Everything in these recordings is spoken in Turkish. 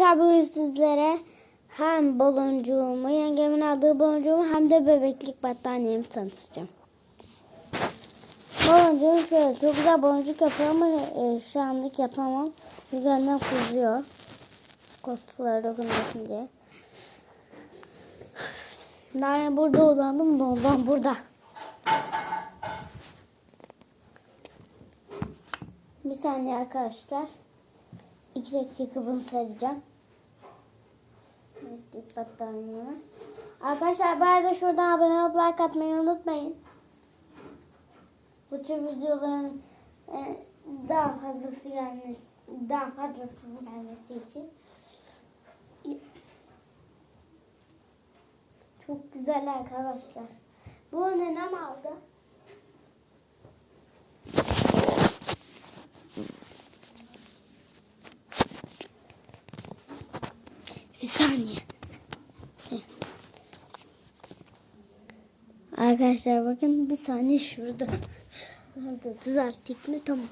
Arkadaşlar bugün sizlere hem baloncuğumu, yengemin aldığı baloncuğumu hem de bebeklik battaniyemi tanıtacağım. Baloncuğum şöyle çok güzel baloncuk yapıyor ama e, şu anlık yapamam. Çünkü annem kızıyor. Koltuklara dokunmasın diye. Ben burada uzandım da ondan burada. Bir saniye arkadaşlar. İki dakika bunu sereceğim. İlk battaniyemi. Arkadaşlar bu arada şuradan abone olup like atmayı unutmayın. Bu tür videoların e, daha fazlası gelmesi, daha fazlasının gelmesi için. Çok güzel arkadaşlar. Bu nenem aldı. Bir saniye. Arkadaşlar bakın bir saniye şurada. Şurada düzelttik mi? Tamam.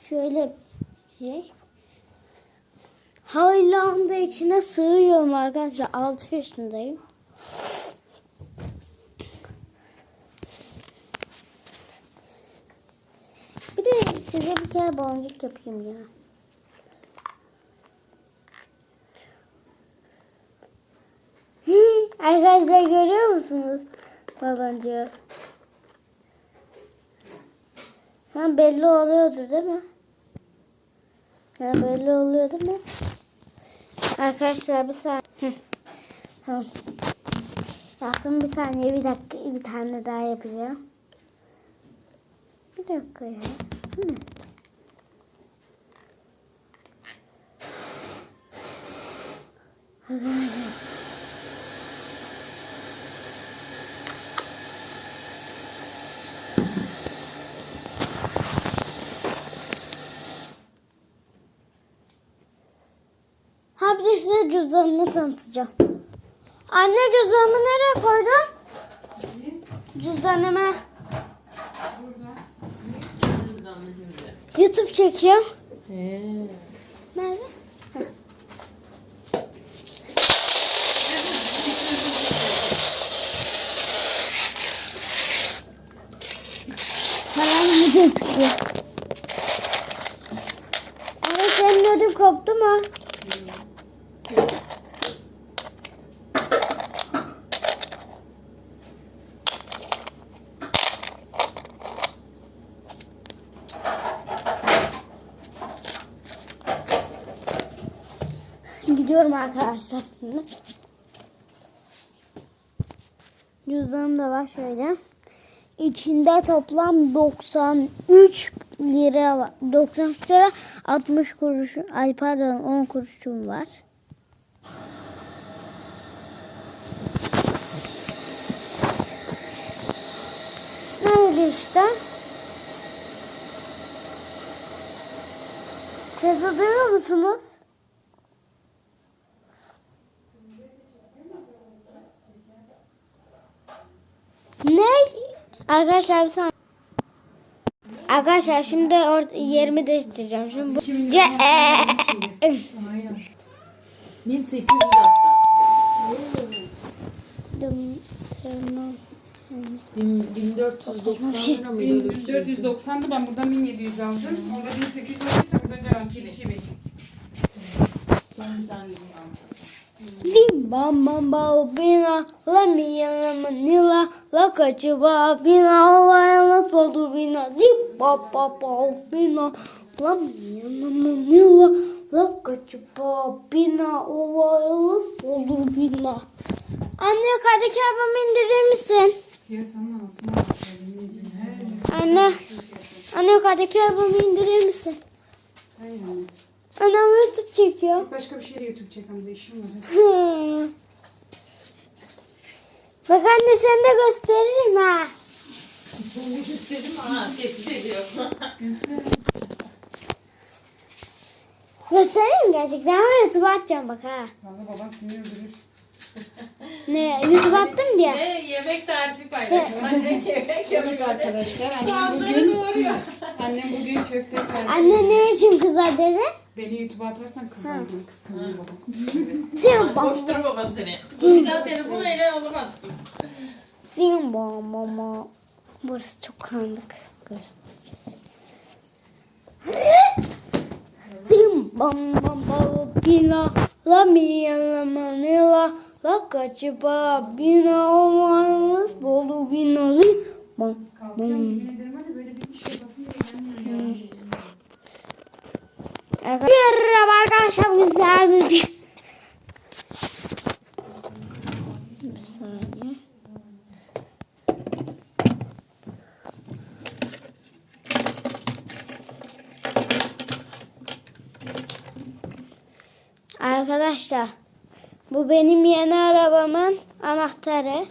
Şöyle şey. Hala anda içine sığıyorum arkadaşlar. 6 yaşındayım. Bir de size bir kere boncuk yapayım ya. Arkadaşlar görüyor musunuz baloncuğu? Ha belli oluyordu değil mi? Ha belli oluyor değil mi? Arkadaşlar bir saniye. Hı. Yaptım bir saniye bir dakika bir tane daha yapacağım. Bir dakika ya. Bu ne? Ha bir de size cüzdanını tanıtacağım. Anne cüzdanımı nereye koydun? Cüzdanımı. YouTube çekiyorum. Nerede? Heh. Bana video çıkıyor. Ama senin ödün koptu mu? Gidiyorum arkadaşlar şimdi. Cüzdanım da var şöyle. İçinde toplam 93 lira var. 93 lira 60 kuruş. Ay pardon 10 kuruşum var. Öyle işte. Sesi duyuyor musunuz? Ne? Arkadaşlar bir saniye. Arkadaşlar şimdi or- yerimi değiştireceğim. Şimdi bu... Ce- 1800 hatta. Tamam. Bin- 1490 lira mıydı öyle bir şey? 1490'dı ben buradan 1700 aldım. Orada 1800 olduysa burada garantiyle şey bekliyorum. Son bir tane aldım. Bam bam bina la mi yana manila la ba bina la yana boldur bina zim ba ba ba bina la mi yana manila la ba bina la yana boldur bina Anne yukarıdaki arabamı indirir misin? Anne. Anne yukarıdaki arabamı indirir misin? Aynen. Annem YouTube çekiyor. Başka bir şeyle YouTube çekmemize işim var. Hmm. Bak anne sen de gösteririm ha. Bunu istedim ha tehdit ediyor. Göstereyim mi gerçekten ama YouTube'a atacağım bak ha. Valla baban seni öldürür. Ne YouTube attım diye. Ve yemek tarifi paylaşımı. Evet arkadaşlar annem bugün, annem bugün köfte tarifi. Anne ne için kızar dedi? Beni YouTube'a atarsan kızar beni kıskanıyor babam. Sim bom Boştur baba seni. Bir daha telefonu ele alamazsın. sim bom bom bom. Burası çok karanlık. Burası. Sim bom bom bom pina la mia la manila la kaçıpa bina olmanız bolu bina sim bom bom. Merhaba arkadaşlar güzel bir. Bir saniye. Arkadaşlar bu benim yeni arabamın anahtarı.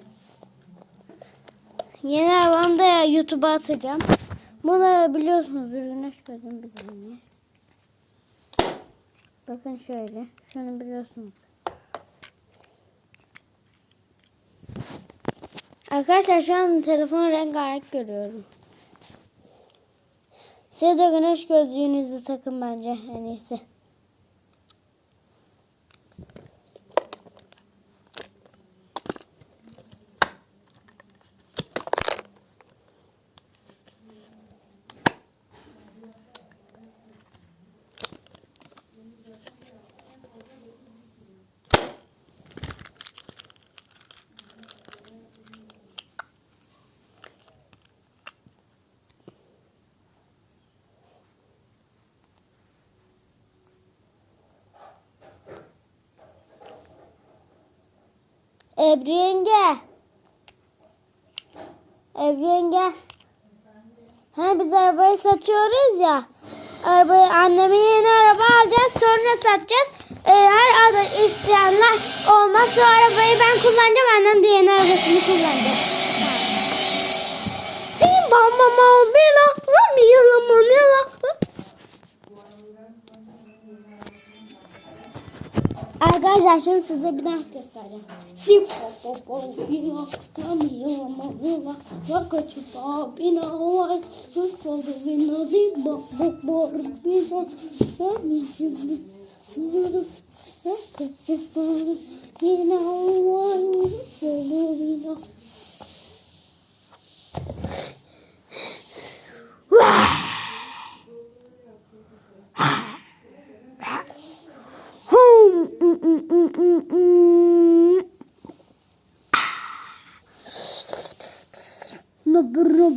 Yeni arabamı da YouTube'a atacağım. Bunu biliyorsunuz güneş gözüm bir saniye. Bakın şöyle. Şunu biliyorsunuz. Arkadaşlar şu an telefonu rengarenk görüyorum. Size de güneş gözlüğünüzü takın bence en iyisi. Ebru yenge. Ebru yenge. Ha biz arabayı satıyoruz ya. Arabayı anneme yeni araba alacağız sonra satacağız. Eğer adı isteyenler olmazsa arabayı ben kullanacağım. Annem de yeni arabasını kullanacak. Sim bam bam bam bila la mi la manila. Arkadaşlar şimdi size bir dans göstereceğim. Sim bam bam bam bila la mi la manila. La kaçıpa bina olay. Sus oldu bina sim bam bam bam bila. La mi şimdi. La kaçıpa bina olay. Sus oldu bina.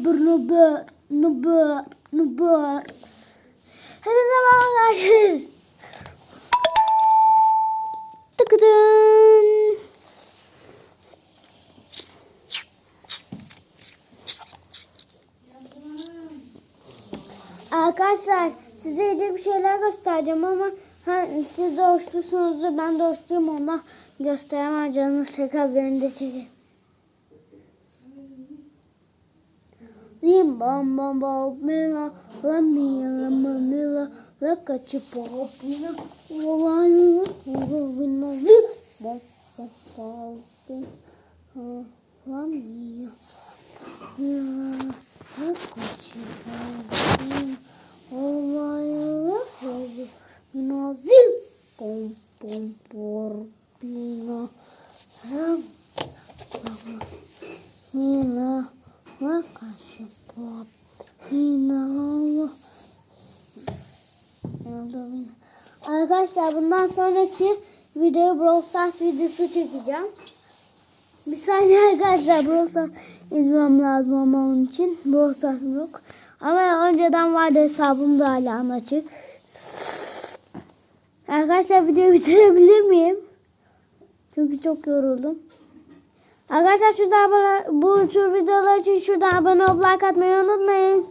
Nubur, nubur, nubur, nubur. Hepinize merhabalar. Tıkıdın. Arkadaşlar size yiyecek bir şeyler göstereceğim ama ha, siz de ben de hoşluyum ondan gösteremem canınız beni de çekin. Лімбамба обмила, ламіла, манила, лека чи погопіла, волаю споловину, лімбамба, ламіла, ламіла, лека чи погопіла, волаю споловину, лімбамба, ламіла, ламіла, bundan sonraki videoyu Brawl Stars videosu çekeceğim. Bir saniye arkadaşlar Brawl Stars izlemem lazım ama onun için Brawl Stars'ım yok. Ama önceden vardı hesabım da hala açık. Arkadaşlar videoyu bitirebilir miyim? Çünkü çok yoruldum. Arkadaşlar şurada abone, bu tür videolar için şuradan abone olup like atmayı unutmayın.